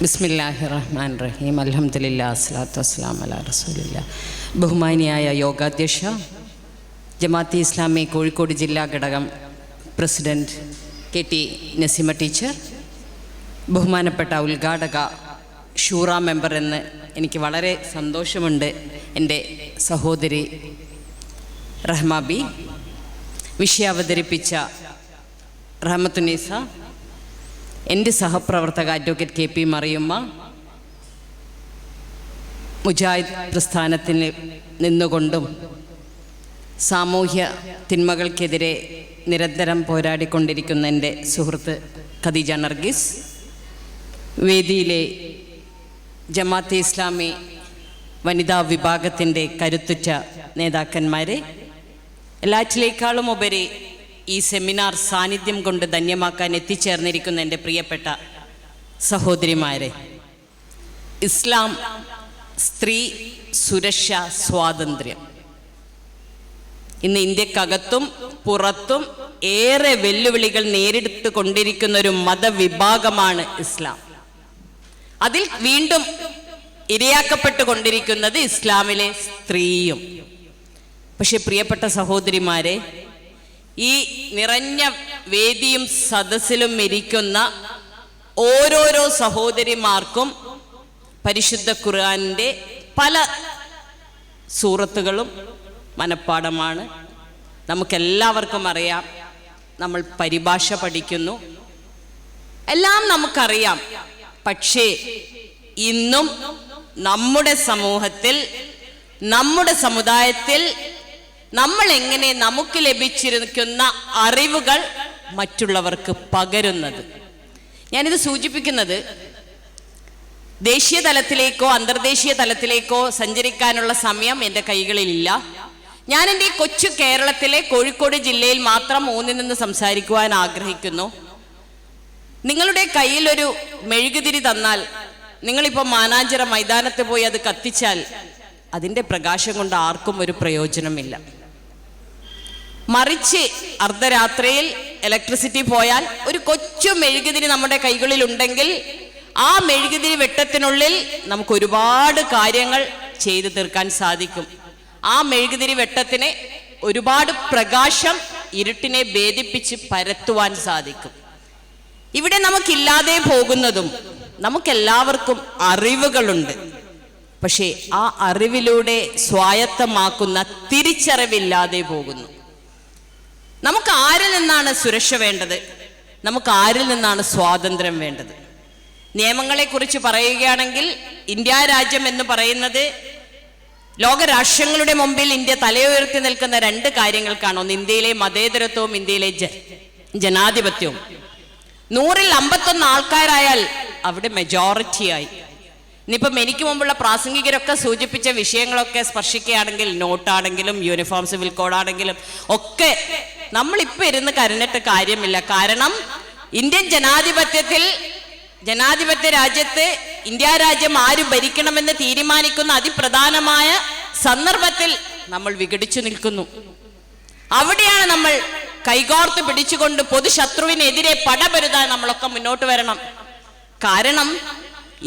ബിസ്മില്ലാഹി റഹ്മാൻ റഹീം അലഹമുല്ല അസ്ലാത്തു വസ്സലാം അല റസൂലില്ല. ബഹുമാനിയായ യോഗാധ്യക്ഷ ജമാഅത്തി ഇസ്ലാമി കോഴിക്കോട് ജില്ലാ ഘടകം president K T Naseema teacher ബഹുമാനപ്പെട്ട ഉദ്ഘാടക ഷൂറ മെമ്പർ എന്ന് എനിക്ക് വളരെ സന്തോഷമുണ്ട് എന്റെ സഹോദരി റഹ്മാബി വിഷയം അവതരിപ്പിച്ച റഹമത്തുനീസ എന്റെ സഹപ്രവർത്തക advocate K P Mariyamma Mujahid പ്രസ്ഥാനത്തിൽ നിന്നുകൊണ്ടും സാമൂഹ്യ തിന്മകൾക്കെതിരെ നിരന്തരം പോരാടിക്കൊണ്ടിരിക്കുന്ന എന്റെ സുഹൃത്ത് ഖദീജ നർഗീസ് വേദിയിലെ ജമാഅത്തെ ഇസ്ലാമി വനിതാ വിഭാഗത്തിന്റെ കരുത്തുറ്റ നേതാക്കന്മാരെ എല്ലാറ്റിലേക്കാളും ഉപരി ഈ സെമിനാർ സാന്നിധ്യം കൊണ്ട് ധന്യമാക്കാൻ എത്തിച്ചേർന്നിരിക്കുന്ന എന്റെ പ്രിയപ്പെട്ട സഹോദരിമാരെ ഇസ്ലാം സ്ത്രീ സുരക്ഷ സ്വാതന്ത്ര്യം. ഇന്ന് ഇന്ത്യക്കകത്തും പുറത്തും ഏറെ വെല്ലുവിളികൾ നേരിട്ട് കൊണ്ടിരിക്കുന്ന ഒരു മതവിഭാഗമാണ് ഇസ്ലാം. അതിൽ വീണ്ടും ഇരയാക്കപ്പെട്ടുകൊണ്ടിരിക്കുന്നത് ഇസ്ലാമിലെ സ്ത്രീയും. പക്ഷെ പ്രിയപ്പെട്ട സഹോദരിമാരെ ഈ നിറഞ്ഞ വേദിയും സദസ്സിലും ഇരിക്കുന്ന ഓരോരോ സഹോദരിമാർക്കും പരിശുദ്ധ ഖുർആാനിന്റെ പല സൂറത്തുകളും മനഃപ്പാടമാണ്. നമുക്കെല്ലാവർക്കും അറിയാം. നമ്മൾ പരിഭാഷ പഠിക്കുന്നു. എല്ലാം നമുക്കറിയാം. പക്ഷേ ഇന്നും നമ്മുടെ സമൂഹത്തിൽ നമ്മുടെ സമുദായത്തിൽ നമ്മൾ എങ്ങനെ നമുക്ക് ലഭിച്ചിരിക്കുന്ന അറിവുകൾ മറ്റുള്ളവർക്ക് പകരുന്നത്. ഞാനിത് സൂചിപ്പിക്കുന്നത് ദേശീയ തലത്തിലേക്കോ അന്തർദേശീയ തലത്തിലേക്കോ സഞ്ചരിക്കാനുള്ള സമയം എന്റെ കൈകളിലില്ല. ഞാൻ എന്റെ ഈ കൊച്ചു കേരളത്തിലെ കോഴിക്കോട് ജില്ലയിൽ മാത്രം ഊന്നി നിന്ന് സംസാരിക്കുവാൻ ആഗ്രഹിക്കുന്നു. നിങ്ങളുടെ കയ്യിൽ ഒരു മെഴുകുതിരി തന്നാൽ നിങ്ങളിപ്പോൾ മാനാഞ്ചിറ മൈതാനത്ത് പോയി അത് കത്തിച്ചാൽ അതിന്റെ പ്രകാശം കൊണ്ട് ആർക്കും ഒരു പ്രയോജനമില്ല. മറിച്ച് അർദ്ധരാത്രിയിൽ ഇലക്ട്രിസിറ്റി പോയാൽ ഒരു കൊച്ചു മെഴുകുതിരി നമ്മുടെ കൈകളിൽ ഉണ്ടെങ്കിൽ ആ മെഴുകുതിരി വെട്ടത്തിനുള്ളിൽ നമുക്ക് ഒരുപാട് കാര്യങ്ങൾ ചെയ്തു തീർക്കാൻ സാധിക്കും. ആ മെഴുകുതിരി വെട്ടത്തിന് ഒരുപാട് പ്രകാശം ഇരുട്ടിനെ ഭേദിപ്പിച്ച് പരത്തുവാൻ സാധിക്കും. ഇവിടെ നമുക്കില്ലാതെ പോകുന്നതും നമുക്കെല്ലാവർക്കും അറിവുകളുണ്ട്. പക്ഷേ ആ അറിവിലൂടെ സ്വായത്തമാക്കുന്ന തിരിച്ചറിവില്ലാതെ പോകുന്നു. നമുക്ക് ആരിൽ നിന്നാണ് സുരക്ഷ വേണ്ടത്? നമുക്ക് ആരിൽ നിന്നാണ് സ്വാതന്ത്ര്യം വേണ്ടത്? നിയമങ്ങളെക്കുറിച്ച് പറയുകയാണെങ്കിൽ ഇന്ത്യ രാജ്യം എന്ന് പറയുന്നത് ലോകരാഷ്ട്രങ്ങളുടെ മുമ്പിൽ ഇന്ത്യ തലയുയർത്തി നിൽക്കുന്ന രണ്ട് കാര്യങ്ങൾക്കാണ്. ഒന്ന് ഇന്ത്യയിലെ മതേതരത്വവും ഇന്ത്യയിലെ ജനാധിപത്യവും. നൂറിൽ അമ്പത്തൊന്ന് ആൾക്കാരായാൽ അവിടെ മെജോറിറ്റിയായി ഇനിയിപ്പം എനിക്ക് മുമ്പുള്ള പ്രാസംഗികരൊക്കെ സൂചിപ്പിച്ച വിഷയങ്ങളൊക്കെ സ്പർശിക്കുകയാണെങ്കിൽ നോട്ടാണെങ്കിലും യൂണിഫോം സിവിൽ കോഡാണെങ്കിലും ഒക്കെ നമ്മളിപ്പോൾ ഇരുന്ന് കരഞ്ഞിട്ട് കാര്യമില്ല. കാരണം ഇന്ത്യൻ ജനാധിപത്യത്തിൽ ജനാധിപത്യ രാജ്യത്ത് ഇന്ത്യ രാജ്യം ആര് ഭരിക്കണമെന്ന് തീരുമാനിക്കുന്ന അതിപ്രധാനമായ സന്ദർഭത്തിൽ നമ്മൾ വിഘടിച്ചു നിൽക്കുന്നു. അവിടെയാണ് നമ്മൾ കൈകോർത്ത് പിടിച്ചുകൊണ്ട് പൊതുശത്രുവിനെതിരെ പടപരുതാൻ നമ്മളൊക്കെ മുന്നോട്ട് വരണം. കാരണം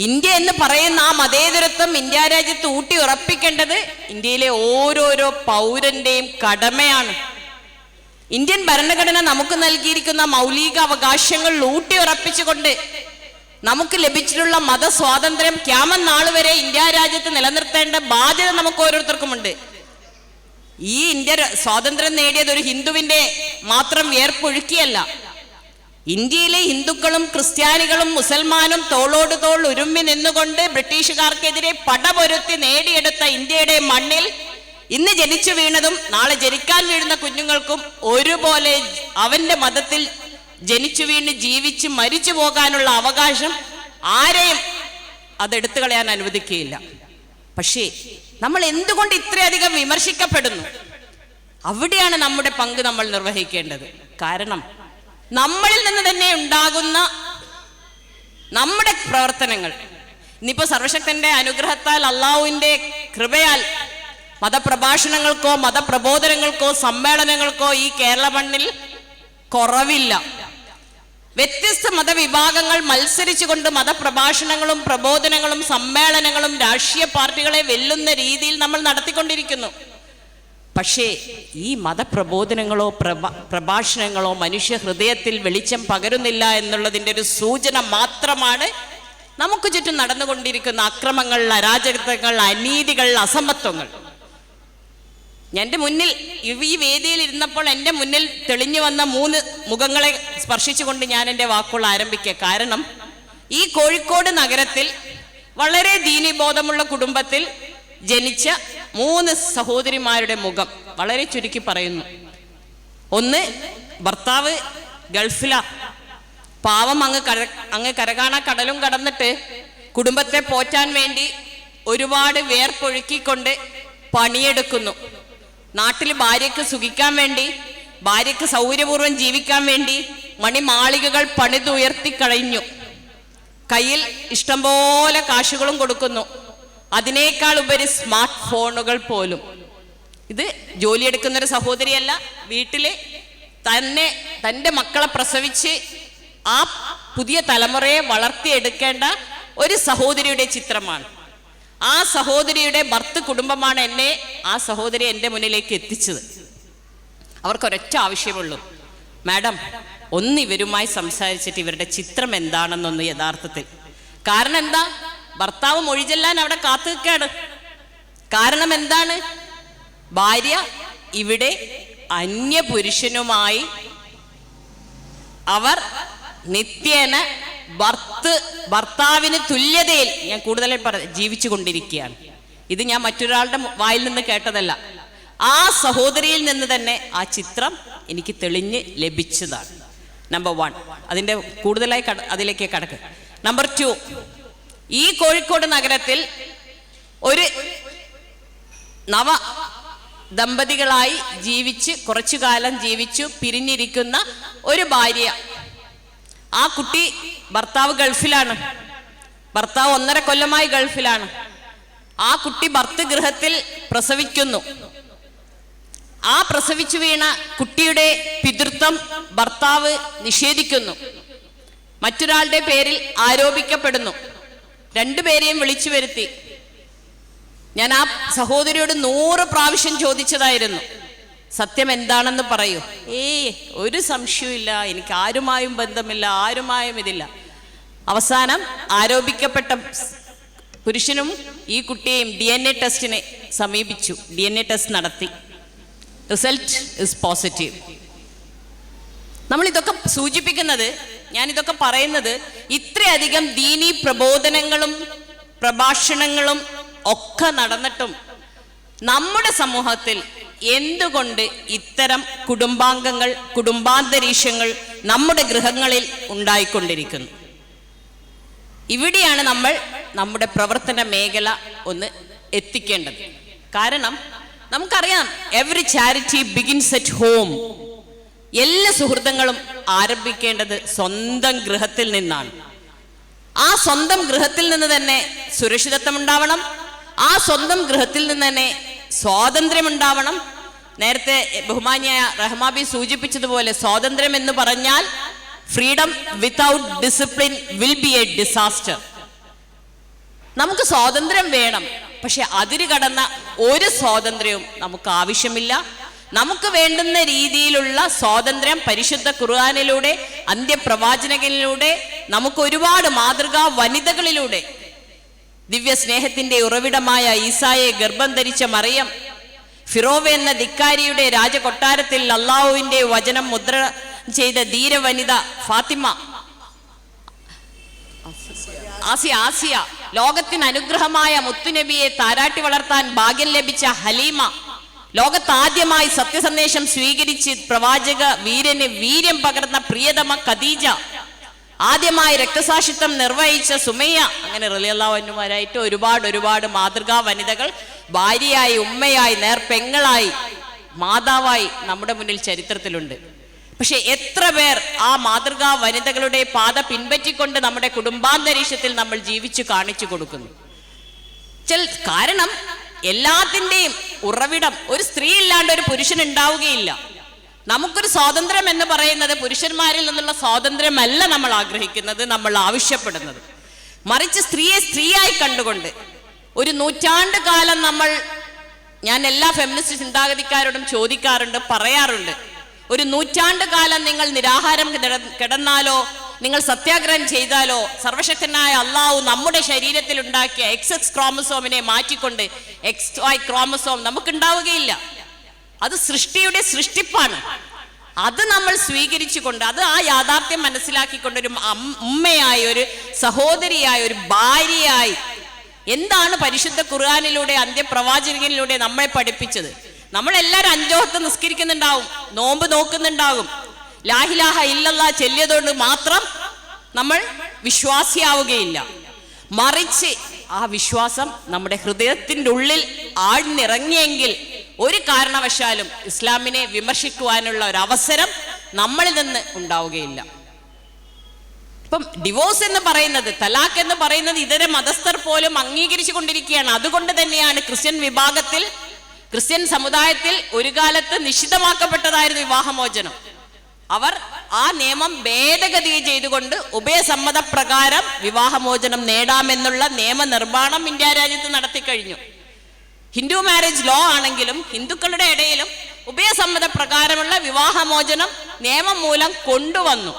ഇന്ത്യ എന്ന് പറയുന്ന ആ മതേതരത്വം ഇന്ത്യ രാജ്യത്ത് ഊട്ടി ഉറപ്പിക്കേണ്ടത് ഇന്ത്യയിലെ ഓരോരോ പൗരന്റെയും കടമയാണ്. ഇന്ത്യൻ ഭരണഘടന നമുക്ക് നൽകിയിരിക്കുന്ന മൗലിക അവകാശങ്ങൾ ഊട്ടി ഉറപ്പിച്ചുകൊണ്ട് നമുക്ക് ലഭിച്ചിട്ടുള്ള മതസ്വാതന്ത്ര്യം ക്യാമൻ നാൾ വരെ ഇന്ത്യ രാജ്യത്ത് നിലനിർത്തേണ്ട ബാധ്യത നമുക്ക് ഓരോരുത്തർക്കുമുണ്ട്. ഈ ഇന്ത്യ സ്വാതന്ത്ര്യം നേടിയത് ഒരു ഹിന്ദുവിന്റെ മാത്രം വേർപ്പൊഴുക്കിയല്ല. ഇന്ത്യയിലെ ഹിന്ദുക്കളും ക്രിസ്ത്യാനികളും മുസൽമാനും തോളോട് തോൾ ഉരുമ്മി നിന്നുകൊണ്ട് ബ്രിട്ടീഷുകാർക്കെതിരെ പടപൊരുത്തി നേടിയെടുത്ത ഇന്ത്യയുടെ മണ്ണിൽ ഇന്ന് ജനിച്ചു വീണതും നാളെ ജനിക്കാൻ വീഴുന്ന കുഞ്ഞുങ്ങൾക്കും ഒരുപോലെ അവന്റെ മതത്തിൽ ജനിച്ചു വീണ് ജീവിച്ച് മരിച്ചു പോകാനുള്ള അവകാശം ആരെയും അതെടുത്തു കളയാൻ അനുവദിക്കുകയില്ല. പക്ഷേ നമ്മൾ എന്തുകൊണ്ട് ഇത്രയധികം വിമർശിക്കപ്പെടുന്നു? അവിടെയാണ് നമ്മുടെ പങ്ക് നമ്മൾ നിർവഹിക്കേണ്ടത്. കാരണം നമ്മളിൽ നിന്ന് തന്നെ ഉണ്ടാകുന്ന നമ്മുടെ പ്രവർത്തനങ്ങൾ. ഇനിയിപ്പോ സർവശക്തന്റെ അനുഗ്രഹത്താൽ അള്ളാഹുവിന്റെ കൃപയാൽ മതപ്രഭാഷണങ്ങൾക്കോ മതപ്രബോധനങ്ങൾക്കോ സമ്മേളനങ്ങൾക്കോ ഈ കേരള മണ്ണിൽ കുറവില്ല. വ്യത്യസ്ത മതവിഭാഗങ്ങൾ മത്സരിച്ചുകൊണ്ട് മതപ്രഭാഷണങ്ങളും പ്രബോധനങ്ങളും സമ്മേളനങ്ങളും രാഷ്ട്രീയ പാർട്ടികളെ വെല്ലുന്ന രീതിയിൽ നമ്മൾ നടത്തിക്കൊണ്ടിരിക്കുന്നു. പക്ഷേ ഈ മതപ്രബോധനങ്ങളോ പ്രഭ പ്രഭാഷണങ്ങളോ മനുഷ്യ ഹൃദയത്തിൽ വെളിച്ചം പകരുന്നില്ല എന്നുള്ളതിന്റെ ഒരു സൂചന മാത്രമാണ് നമുക്ക് ചുറ്റും നടന്നുകൊണ്ടിരിക്കുന്ന അക്രമങ്ങൾ അരാജകത്വങ്ങൾ അനീതികൾ അസമത്വങ്ങൾ. എന്റെ മുന്നിൽ ഈ വേദിയിൽ ഇരുന്നപ്പോൾ എന്റെ മുന്നിൽ തെളിഞ്ഞു വന്ന മൂന്ന് മുഖങ്ങളെ സ്പർശിച്ചുകൊണ്ട് ഞാൻ എന്റെ വാക്കുകൾ ആരംഭിക്കുക. കാരണം ഈ കോഴിക്കോട് നഗരത്തിൽ വളരെ ദീനിബോധമുള്ള കുടുംബത്തിൽ ജനിച്ച മൂന്ന് സഹോദരിമാരുടെ മുഖം വളരെ ചുരുക്കി പറയുന്നു. ഒന്ന് ഭർത്താവ് ഗൾഫില. പാവം അങ്ങ് കര അങ്ങ് കരകാണ കടലും കടന്നിട്ട് കുടുംബത്തെ പോറ്റാൻ വേണ്ടി ഒരുപാട് വേർപ്പൊഴുക്കിക്കൊണ്ട് പണിയെടുക്കുന്നു. നാട്ടിൽ ഭാര്യയ്ക്ക് സുഖിക്കാൻ വേണ്ടി ഭാര്യയ്ക്ക് സൗകര്യപൂർവം ജീവിക്കാൻ വേണ്ടി മണിമാളികകൾ പണിതുയർത്തി കഴിഞ്ഞു. കയ്യിൽ ഇഷ്ടംപോലെ കാശുകളും കൊടുക്കുന്നു. അതിനേക്കാൾ ഉപരി സ്മാർട്ട് ഫോണുകൾ പോലും. ഇത് ജോലിയെടുക്കുന്ന ഒരു സഹോദരിയല്ല വീട്ടിൽ തന്നെ തന്റെ മക്കളെ പ്രസവിച്ച് ആ പുതിയ തലമുറയെ വളർത്തിയെടുക്കേണ്ട ഒരു സഹോദരിയുടെ ചിത്രമാണ്. ആ സഹോദരിയുടെ ഭർത്ത് കുടുംബമാണ് എന്നെ ആ സഹോദരി എന്റെ മുന്നിലേക്ക് എത്തിച്ചത്. അവർക്കൊരൊറ്റ ആവശ്യമുള്ളൂ. മാഡം ഒന്ന് ഇവരുമായി സംസാരിച്ചിട്ട് ഇവരുടെ ചിത്രം എന്താണെന്നൊന്ന് യഥാർത്ഥത്തിൽ. കാരണം എന്താ? ഭർത്താവ് മൊഴിചെല്ലാൻ അവിടെ കാത്തു നിൽക്കാണ് കാരണം എന്താണ്? ഭാര്യ ഇവിടെ അന്യപുരുഷനുമായി അവർ നിത്യേന ഭർത്ത് ഭർത്താവിന് തുല്യതയിൽ ഞാൻ കൂടുതലായി പറ ജീവിച്ചു കൊണ്ടിരിക്കുകയാണ് ഇത് ഞാൻ മറ്റൊരാളുടെ വായിൽ നിന്ന് കേട്ടതല്ല. ആ സഹോദരിയിൽ നിന്ന് തന്നെ ആ ചിത്രം എനിക്ക് തെളിഞ്ഞ് ലഭിച്ചതാണ്. നമ്പർ വൺ അതിന്റെ കൂടുതലായി കട അതിലേക്ക് കടക്ക്. നമ്പർ ടു ഈ കോഴിക്കോട് നഗരത്തിൽ ഒരു നവ ദമ്പതികളായി ജീവിച്ച് കുറച്ചു കാലം ജീവിച്ചു പിരിഞ്ഞിരിക്കുന്ന ഒരു ഭാര്യ ആ കുട്ടി ഭർത്താവ് ഗൾഫിലാണ്. ഭർത്താവ് ഒന്നര കൊല്ലമായി ഗൾഫിലാണ്. ആ കുട്ടി ഭർത്തൃഗൃഹത്തിൽ പ്രസവിക്കുന്നു. ആ പ്രസവിച്ചു വീണ കുട്ടിയുടെ പിതൃത്വം ഭർത്താവ് നിഷേധിക്കുന്നു. മറ്റൊരാളുടെ പേരിൽ ആരോപിക്കപ്പെടുന്നു. രണ്ടുപേരെയും വിളിച്ചു വരുത്തി. ഞാൻ ആ സഹോദരിയോട് നൂറ് പ്രാവശ്യം ചോദിച്ചതായിരുന്നു. സത്യം എന്താണെന്ന് പറയൂ. ഏയ് ഒരു സംശയമില്ല എനിക്ക് ആരുമായും ബന്ധമില്ല ആരുമായും ഇതില്ല. അവസാനം ആരോപിക്കപ്പെട്ട പുരുഷനും ഈ കുട്ടിയെയും ഡി എൻ എ ടെസ്റ്റിനെ സമീപിച്ചു. ഡി എൻ എ ടെസ്റ്റ് നടത്തി. Result is positive. നമ്മൾ ഇതൊക്കെ സൂചിപ്പിക്കുന്നത് ഞാൻ ഇതൊക്കെ പറയുന്നത് ഇത്രയധികം ദീനി പ്രബോധനങ്ങളും പ്രഭാഷണങ്ങളും ഒക്കെ നടന്നിട്ടും നമ്മുടെ സമൂഹത്തിൽ എന്തുകൊണ്ട് ഇത്തരം കുടുംബാംഗങ്ങൾ കുടുംബാന്തരീക്ഷങ്ങൾ നമ്മുടെ ഗൃഹങ്ങളിൽ ഉണ്ടായിക്കൊണ്ടിരിക്കുന്നു? ഇവിടെയാണ് നമ്മൾ നമ്മുടെ പ്രവർത്തന മേഖല ഒന്ന് എത്തിക്കേണ്ടത്. കാരണം നമുക്കറിയാം every charity begins at home എല്ലാ സുഹൃത്തുക്കളും ആരംഭിക്കേണ്ടത് സ്വന്തം ഗൃഹത്തിൽ നിന്നാണ്. ആ സ്വന്തം ഗൃഹത്തിൽ നിന്ന് തന്നെ സുരക്ഷിതത്വം ഉണ്ടാവണം. ആ സ്വന്തം ഗൃഹത്തിൽ നിന്ന് തന്നെ സ്വാതന്ത്ര്യം ഉണ്ടാവണം നേരത്തെ ബഹുമാനിയായ റഹ്മാബി സൂചിപ്പിച്ചതുപോലെ സ്വാതന്ത്ര്യം എന്ന് പറഞ്ഞാൽ freedom without discipline will be a disaster. നമുക്ക് സ്വാതന്ത്ര്യം വേണം പക്ഷെ അതിര് കടന്ന ഒരു സ്വാതന്ത്ര്യവും നമുക്ക് ആവശ്യമില്ല. നമുക്ക് വേണ്ടുന്ന രീതിയിലുള്ള സ്വാതന്ത്ര്യം പരിശുദ്ധ ഖുർആാനിലൂടെ അന്ത്യപ്രവാചനകളിലൂടെ നമുക്ക് ഒരുപാട് മാതൃകാ വനിതകളിലൂടെ. ദിവ്യ സ്നേഹത്തിന്റെ ഉറവിടമായ ഈസായെ ഗർഭം ധരിച്ച മറിയം ഫിറോവ എന്ന ധിക്കാരിയുടെ രാജകൊട്ടാരത്തിൽ അള്ളാഹുവിന്റെ വചനം മുദ്ര ചെയ്ത ധീര വനിത ഫാത്തിമ. ആസിയ ആസിയ ലോകത്തിന് അനുഗ്രഹമായ മുത്തുനബിയെ താരാട്ടി വളർത്താൻ ഭാഗ്യം ലഭിച്ച ഹലീമ. ലോകത്താദ്യമായി സത്യസന്ദേശം സ്വീകരിച്ച് പ്രവാചക വീരന് വീര്യം പകർന്ന പ്രിയതമ ഖദീജ. ആദ്യമായി രക്തസാക്ഷിത്വം നിർവഹിച്ച സുമയ്യ അങ്ങനെ റലിയല്ലാവന്മാരായിട്ട് ഒരുപാട് ഒരുപാട് മാതൃകാ വനിതകൾ ഭാര്യയായി ഉമ്മയായി നേർപ്പെങ്ങളായി മാതാവായി നമ്മുടെ മുന്നിൽ ചരിത്രത്തിലുണ്ട്. പക്ഷെ എത്ര പേർ ആ മാതൃകാ വനിതകളുടെ പാത പിൻപറ്റിക്കൊണ്ട് നമ്മുടെ കുടുംബാന്തരീക്ഷത്തിൽ നമ്മൾ ജീവിച്ചു കാണിച്ചു കൊടുക്കുന്നു. ചില കാരണം എല്ലാത്തിന്റെയും ഉറവിടം ഒരു സ്ത്രീ ഇല്ലാണ്ട് ഒരു പുരുഷൻ ഉണ്ടാവുകയില്ല. നമുക്കൊരു സ്വാതന്ത്ര്യം എന്ന് പറയുന്നത് പുരുഷന്മാരിൽ നിന്നുള്ള സ്വാതന്ത്ര്യമല്ല നമ്മൾ ആഗ്രഹിക്കുന്നത് നമ്മൾ ആവശ്യപ്പെടുന്നത്. മറിച്ച് സ്ത്രീയെ സ്ത്രീയായി കണ്ടുകൊണ്ട് ഒരു നൂറ്റാണ്ട് കാലം നമ്മൾ ഞാൻ എല്ലാ ഫെമിനിസ്റ്റ് ചിന്താഗതിക്കാരോടും ചോദിക്കാറുണ്ട് പറയാറുണ്ട്. ഒരു നൂറ്റാണ്ട് കാലം നിങ്ങൾ നിരാഹാരം കിടന്നാലോ നിങ്ങൾ സത്യാഗ്രഹം ചെയ്താലോ സർവശക്തനായ അള്ളാഹു നമ്മുടെ ശരീരത്തിൽ ഉണ്ടാക്കിയ എക്സ് എക്സ് ക്രോമസോമിനെ മാറ്റിക്കൊണ്ട് എക്സ് വൈ ക്രോമസോം നമുക്കുണ്ടാവുകയില്ല. അത് സൃഷ്ടിയുടെ സൃഷ്ടിപ്പാണ്. അത് നമ്മൾ സ്വീകരിച്ചുകൊണ്ട് അത് ആ യാഥാർത്ഥ്യം മനസ്സിലാക്കിക്കൊണ്ട് ഒരു ഉമ്മയായി ഒരു സഹോദരിയായി ഒരു ഭാര്യയായി എന്താണ് പരിശുദ്ധ ഖുർആാനിലൂടെ അന്ത്യപ്രവാചകനിലൂടെ നമ്മളെ പഠിപ്പിച്ചത്? നമ്മളെല്ലാവരും അഞ്ചോഹത്ത് നിസ്കരിക്കുന്നുണ്ടാവും നോമ്പ് നോക്കുന്നുണ്ടാകും ലാഹിലാഹ ഇല്ലല്ല ചെല്ലിയതുകൊണ്ട് മാത്രം നമ്മൾ വിശ്വാസിയാവുകയില്ല. മറിച്ച് ആ വിശ്വാസം നമ്മുടെ ഹൃദയത്തിന്റെ ഉള്ളിൽ ആഴ്ന്നിറങ്ങിയെങ്കിൽ ഒരു കാരണവശാലും ഇസ്ലാമിനെ വിമർശിക്കുവാനുള്ള ഒരു അവസരം നമ്മളിൽ നിന്ന് ഉണ്ടാവുകയില്ല. ഇപ്പം ഡിവോഴ്സ് എന്ന് പറയുന്നത് തലാഖ് എന്ന് പറയുന്നത് ഇതര മതസ്ഥർ പോലും അംഗീകരിച്ചു കൊണ്ടിരിക്കുകയാണ്. അതുകൊണ്ട് തന്നെയാണ് ക്രിസ്ത്യൻ വിഭാഗത്തിൽ ക്രിസ്ത്യൻ സമുദായത്തിൽ ഒരു കാലത്ത് നിഷിദ്ധമാക്കപ്പെട്ടതായിരുന്നു വിവാഹമോചനം. അവർ ആ നിയമം ഭേദഗതി ചെയ്തുകൊണ്ട് ഉഭയസമ്മത പ്രകാരം വിവാഹമോചനം നേടാമെന്നുള്ള നിയമനിർമ്മാണം ഇന്ത്യ രാജ്യത്ത് നടത്തിക്കഴിഞ്ഞു. ഹിന്ദു മാരേജ് ലോ ആണെങ്കിലും ഹിന്ദുക്കളുടെ ഇടയിലും ഉഭയസമ്മത പ്രകാരമുള്ള വിവാഹമോചനം നിയമം മൂലം കൊണ്ടുവന്നു.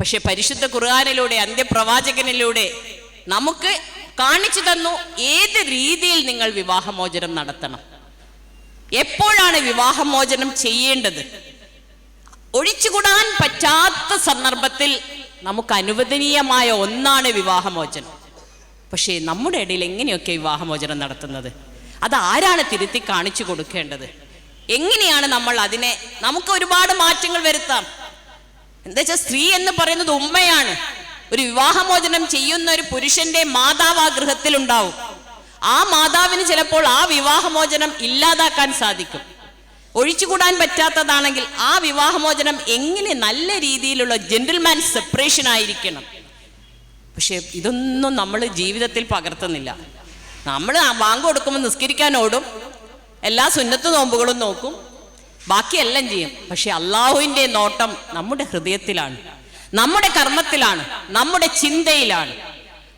പക്ഷെ പരിശുദ്ധ ഖുർആാനിലൂടെ അന്ത്യപ്രവാചകനിലൂടെ നമുക്ക് കാണിച്ചു തന്നു ഏത് രീതിയിൽ നിങ്ങൾ വിവാഹമോചനം നടത്തണം. എപ്പോഴാണ് വിവാഹമോചനം ചെയ്യേണ്ടത്? ഒഴിച്ചുകൂടാൻ പറ്റാത്ത സന്ദർഭത്തിൽ നമുക്ക് അനുവദനീയമായ ഒന്നാണ് വിവാഹമോചനം. പക്ഷേ നമ്മുടെ ഇടയിൽ എങ്ങനെയൊക്കെ വിവാഹമോചനം നടത്തുന്നത്? അത് ആരാണ് തിരുത്തി കാണിച്ചു കൊടുക്കേണ്ടത്? എങ്ങനെയാണ് നമ്മൾ അതിനെ നമുക്ക് ഒരുപാട് മാറ്റങ്ങൾ വരുത്താം. എന്താ വെച്ചാൽ സ്ത്രീ എന്ന് പറയുന്നത് ഉമ്മയാണ്. ഒരു വിവാഹമോചനം ചെയ്യുന്ന ഒരു പുരുഷന്റെ മാതാവ് ആ ഗൃഹത്തിലുണ്ടാവും. ആ മാതാവിന് ചിലപ്പോൾ ആ വിവാഹമോചനം ഇല്ലാതാക്കാൻ സാധിക്കും. ഒഴിച്ചുകൂടാൻ പറ്റാത്തതാണെങ്കിൽ ആ വിവാഹമോചനം എങ്ങനെ നല്ല രീതിയിലുള്ള ജെന്റിൽമാൻ സെപ്പറേഷൻ ആയിരിക്കണം? പക്ഷെ ഇതൊന്നും നമ്മൾ ജീവിതത്തിൽ പകർത്തുന്നില്ല. നമ്മൾ ബാങ്ക് കൊടുക്കുമ്പോൾ നിസ്കരിക്കാൻ ഓടും എല്ലാ സുന്നത്ത് നോമ്പുകളും നോക്കും. ബാക്കിയെല്ലാം ചെയ്യും. പക്ഷെ അള്ളാഹുവിന്റെ നോട്ടം നമ്മുടെ ഹൃദയത്തിലാണ്. നമ്മുടെ കർമ്മത്തിലാണ്. നമ്മുടെ ചിന്തയിലാണ്.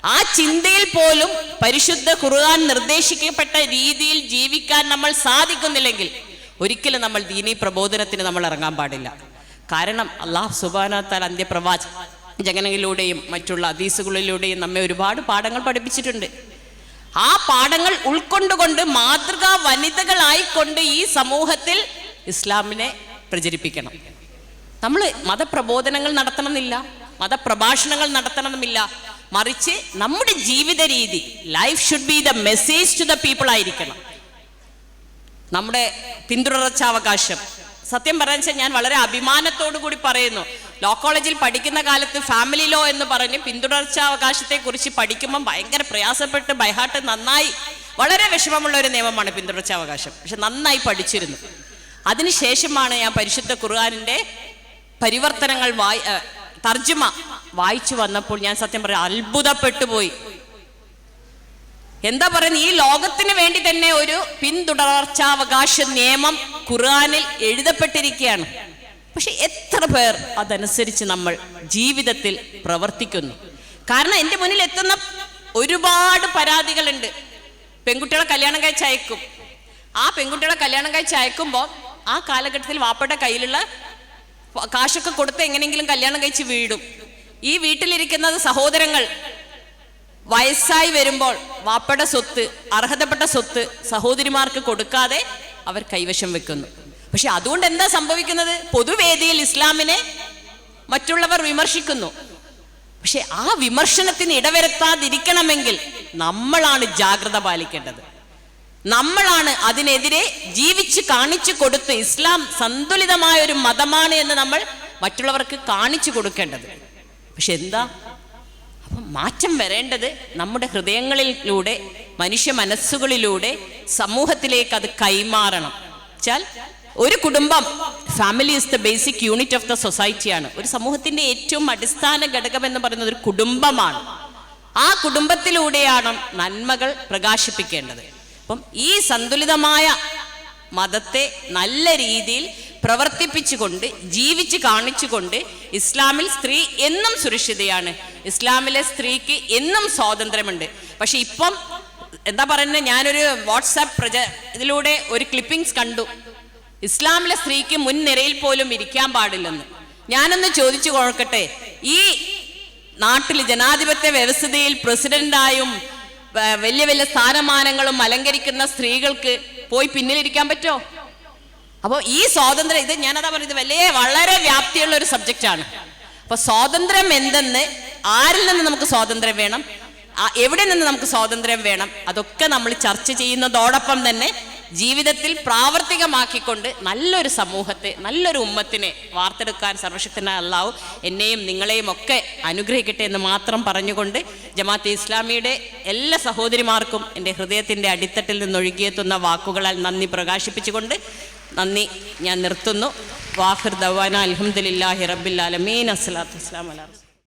ആ ചിന്തയിൽ പോലും പരിശുദ്ധ ഖുർആൻ നിർദ്ദേശിക്കപ്പെട്ട രീതിയിൽ ജീവിക്കാൻ നമ്മൾ സാധിക്കുന്നില്ലെങ്കിൽ ഒരിക്കലും നമ്മൾ ദീനീ പ്രബോധനത്തിന് നമ്മൾ ഇറങ്ങാൻ പാടില്ല. കാരണം അള്ളാഹു സുബാനത്താൽ അന്ത്യപ്രവാച ജനനങ്ങളിലൂടെയും മറ്റുള്ള അതീസുകളിലൂടെയും നമ്മെ ഒരുപാട് പാഠങ്ങൾ പഠിപ്പിച്ചിട്ടുണ്ട്. ആ പാഠങ്ങൾ ഉൾക്കൊണ്ടുകൊണ്ട് മാതൃകാ വനിതകളായിക്കൊണ്ട് ഈ സമൂഹത്തിൽ ഇസ്ലാമിനെ പ്രചരിപ്പിക്കണം. നമ്മൾ മതപ്രബോധനങ്ങൾ നടത്തണമെന്നില്ല മതപ്രഭാഷണങ്ങൾ നടത്തണമെന്നില്ല. മറിച്ച് നമ്മുടെ ജീവിത രീതി life should be the message to the people ആയിരിക്കണം. നമ്മുടെ പിന്തുടർച്ചാവകാശം സത്യം വെച്ചാൽ ഞാൻ വളരെ അഭിമാനത്തോടു കൂടി പറയുന്നു. ലോ കോളേജിൽ പഠിക്കുന്ന കാലത്ത് ഫാമിലി ലോ എന്ന് പറഞ്ഞ് പിന്തുടർച്ചാവകാശത്തെ കുറിച്ച് പഠിക്കുമ്പോൾ ഭയങ്കര പ്രയാസപ്പെട്ട് ബൈഹാട്ട് നന്നായി വളരെ വിഷമമുള്ള ഒരു നിയമമാണ് പിന്തുടർച്ചാവകാശം. പക്ഷെ നന്നായി പഠിച്ചിരുന്നു. അതിനുശേഷമാണ് ഞാൻ പരിശുദ്ധ ഖുർആാനിന്റെ പരിവർത്തനങ്ങൾ വായി തർജമ വായിച്ചു വന്നപ്പോൾ ഞാൻ സത്യം പറയാം അത്ഭുതപ്പെട്ടു പോയി. എന്താ പറയുന്നത് ഈ ലോകത്തിന് വേണ്ടി തന്നെ ഒരു പിന്തുടർച്ചാവകാശ നിയമം ഖുർആനിൽ എഴുതപ്പെട്ടിരിക്കുകയാണ്. പക്ഷെ എത്ര പേർ അതനുസരിച്ച് നമ്മൾ ജീവിതത്തിൽ പ്രവർത്തിക്കുന്നു. കാരണം എന്റെ മുന്നിൽ എത്തുന്ന ഒരുപാട് പരാതികളുണ്ട്. പെൺകുട്ടികളെ കല്യാണം കഴിച്ച് അയക്കും. ആ പെൺകുട്ടികളെ കല്യാണം കഴിച്ച് അയക്കുമ്പോൾ ആ കാലഘട്ടത്തിൽ വാപ്പയുടെ കയ്യിലുള്ള കാശൊക്കെ കൊടുത്ത് എങ്ങനെയെങ്കിലും കല്യാണം കഴിച്ച് വീടും. ഈ വീട്ടിലിരിക്കുന്നത് സഹോദരങ്ങൾ വയസ്സായി വരുമ്പോൾ വാപ്പയുടെ സ്വത്ത് അർഹതപ്പെട്ട സ്വത്ത് സഹോദരിമാർക്ക് കൊടുക്കാതെ അവർ കൈവശം വെക്കുന്നു. പക്ഷെ അതുകൊണ്ട് എന്താ സംഭവിക്കുന്നത്? പൊതുവേദിയിൽ ഇസ്ലാമിനെ മറ്റുള്ളവർ വിമർശിക്കുന്നു. പക്ഷെ ആ വിമർശനത്തിന് ഇടവരുത്താതിരിക്കണമെങ്കിൽ നമ്മളാണ് ജാഗ്രത പാലിക്കേണ്ടത്. നമ്മളാണ് അതിനെതിരെ ജീവിച്ച് കാണിച്ചു കൊടുത്ത് ഇസ്ലാം സന്തുലിതമായ ഒരു മതമാണ് എന്ന് നമ്മൾ മറ്റുള്ളവർക്ക് കാണിച്ചു കൊടുക്കേണ്ടത്. പക്ഷെ എന്താ? അപ്പം മാറ്റം വരേണ്ടത് നമ്മുടെ ഹൃദയങ്ങളിലൂടെ മനുഷ്യ മനസ്സുകളിലൂടെ സമൂഹത്തിലേക്ക് അത് കൈമാറണം. വെച്ചാൽ ഒരു കുടുംബം family is the basic unit of the സൊസൈറ്റിയാണ് ഒരു സമൂഹത്തിന്റെ ഏറ്റവും അടിസ്ഥാന ഘടകം എന്ന് പറയുന്നത് ഒരു കുടുംബമാണ്. ആ കുടുംബത്തിലൂടെയാണ് നന്മകൾ പ്രകാശിപ്പിക്കേണ്ടത്. അപ്പം ഈ സന്തുലിതമായ മതത്തെ നല്ല രീതിയിൽ പ്രവർത്തിപ്പിച്ചുകൊണ്ട് ജീവിച്ച് കാണിച്ചുകൊണ്ട് ഇസ്ലാമിൽ സ്ത്രീ എന്നും സുരക്ഷിതയാണ്. ഇസ്ലാമിലെ സ്ത്രീക്ക് എന്നും സ്വാതന്ത്ര്യമുണ്ട്. പക്ഷെ ഇപ്പം എന്താ പറയുന്നത് ഞാനൊരു വാട്സാപ്പ് പ്രജ ഇതിലൂടെ ഒരു ക്ലിപ്പിംഗ്സ് കണ്ടു. ഇസ്ലാമിലെ സ്ത്രീക്ക് മുൻനിരയിൽ പോലും ഇരിക്കാൻ പാടില്ലെന്ന്. ഞാനൊന്ന് ചോദിച്ചു കൊടുക്കട്ടെ ഈ നാട്ടിൽ ജനാധിപത്യ വ്യവസ്ഥയിൽ പ്രസിഡന്റായും വലിയ വലിയ സ്ഥാനമാനങ്ങളും അലങ്കരിക്കുന്ന സ്ത്രീകൾക്ക് പോയി പിന്നിലിരിക്കാൻ പറ്റോ? അപ്പോൾ ഈ സ്വാതന്ത്ര്യം ഇത് ഞാനതാ പറയുന്നത് വലിയ വളരെ വ്യാപ്തിയുള്ള ഒരു സബ്ജക്റ്റാണ് അപ്പൊ സ്വാതന്ത്ര്യം എന്തെന്ന് ആരിൽ നിന്ന് നമുക്ക് സ്വാതന്ത്ര്യം വേണം? എവിടെ നിന്ന് നമുക്ക് സ്വാതന്ത്ര്യം വേണം? അതൊക്കെ നമ്മൾ ചർച്ച ചെയ്യുന്നതോടൊപ്പം തന്നെ ജീവിതത്തിൽ പ്രാവർത്തികമാക്കിക്കൊണ്ട് നല്ലൊരു സമൂഹത്തെ നല്ലൊരു ഉമ്മത്തിനെ വാർത്തെടുക്കാൻ സർവശക്തനായ അള്ളാഹു എന്നെയും നിങ്ങളെയും ഒക്കെ അനുഗ്രഹിക്കട്ടെ എന്ന് മാത്രം പറഞ്ഞുകൊണ്ട് ജമാഅത്തെ ഇസ്ലാമിയുടെ എല്ലാ സഹോദരിമാർക്കും എന്റെ ഹൃദയത്തിന്റെ അടിത്തട്ടിൽ നിന്നൊഴുകിയെത്തുന്ന വാക്കുകളാൽ നന്ദി പ്രകാശിപ്പിച്ചുകൊണ്ട് നന്ദി ഞാൻ നിർത്തുന്നു. വാഹിർ ദവാന അലഹമുല്ലാഹി റബ്ബിൽ ആലമീൻ. അസ്സലാത്തു വസ്സലാമു അലാ.